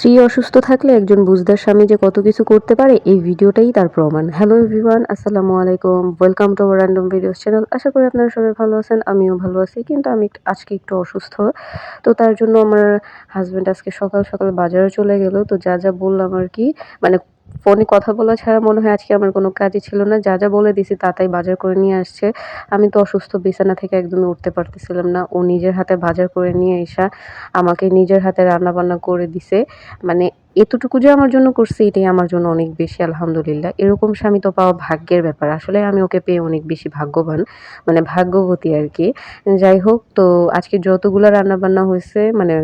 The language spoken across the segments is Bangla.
স্ত্রী অসুস্থ থাকলে একজন বুঝদার স্বামী যে কত কিছু করতে পারে, এই ভিডিওটাই তার প্রমাণ। হ্যালো এভরিওয়ান আসসালামু আলাইকুম। Welcome to random videos channel আশা করি আপনারা সবাই ভালো আছেন, আমিও ভালো আছি, কিন্তু আমি আজকে একটু অসুস্থ। তো তার জন্য আমার হাজব্যান্ড আজকে সকাল সকাল বাজারে চলে গেল। তো যা যা বললাম আর কি মানে ফোনে কথা বলা ছাড়া মনে হয় আজকে আমার কোনো কাজই ছিল না। যা যা বলে দিছি তা তাই বাজার করে নিয়ে আসছে। আমি তো অসুস্থ, বিছানা থেকে একদমই উঠতে পারতেছিলাম না। ও নিজের হাতে বাজার করে নিয়ে এসা আমাকে নিজের হাতে রান্না বান্না করে দিছে। মানে এতটুকু যে আমার জন্য করছে, এটাই আমার জন্য অনেক বেশি, আলহামদুলিল্লাহ। এরকম স্বামী তো পাওয়া ভাগ্যের ব্যাপার। আসলে আমি ওকে পেয়ে অনেক বেশি ভাগ্যবান মানে ভাগ্যবতী আর কি। যাই হোক, তো আজকে যতগুলো রান্না বান্না হয়েছে মানে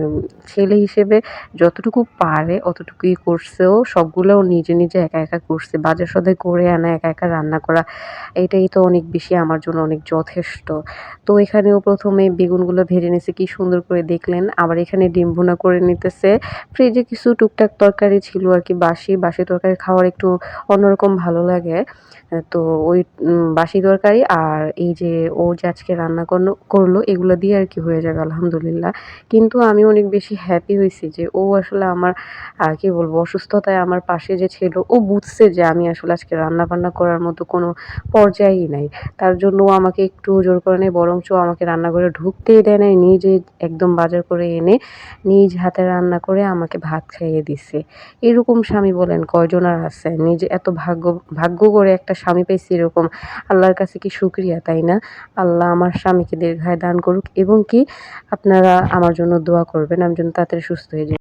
ছেলে হিসেবে যতটুকু পারে, অতটুকুই করছে ও সবগুলো নিজে নিজে একা একা করছে। বাজার সদাই করে আনা, একা একা রান্না করা, এটাই তো অনেক বেশি আমার জন্য অনেক যথেষ্ট। তো এখানেও প্রথমে বেগুনগুলো ভেজে নিছে কি সুন্দর করে দেখলেন। আবার এখানে ডিম ভুনা করে নিতেছে। ফ্রিজে কিছু টুকটাক তরকারি ছিল আর কি, বাসি বাসি তরকারি খাওয়ার একটু অন্যরকম ভালো লাগে। তো ওই বাসি তরকারি আর এই যে ও যে আজকে রান্না করল করল, এগুলো দিয়ে আর কি হয়ে যাবে, আলহামদুলিল্লাহ। কিন্তু আমি অনেক বেশি হ্যাপি হয়েছি যে ও আসলে আমার কি বলব, অসুস্থতায় আমার পাশে যে ছিল, ও বুঝছে যে আমি আসলে আজকে রান্না বান্না করার মতো কোনো পর্যায়েই নাই। তার জন্য ও আমাকে একটু জোর করে নেয়, বরঞ্চ আমাকে রান্নাঘরে ঢুকতেই দেয় নাই, নিজে একদম বাজার করে এনে, নিজ হাতে রান্না করে আমাকে ভাত খাইয়ে দিছে। এরকম স্বামী বলেন, কয়জন আর আছে? নিজে এত ভাগ্য ভাগ্য করে একটা স্বামী পেয়েছি এরকম। আল্লাহর কাছে কি সুক্রিয়া তাই না? আল্লাহ আমার স্বামীকে দীর্ঘায় দান করুক এবং কি আপনারা আমার জন্য দোয়া করবেন, আমি যেন তাড়াতাড়ি সুস্থ হয়ে যাই।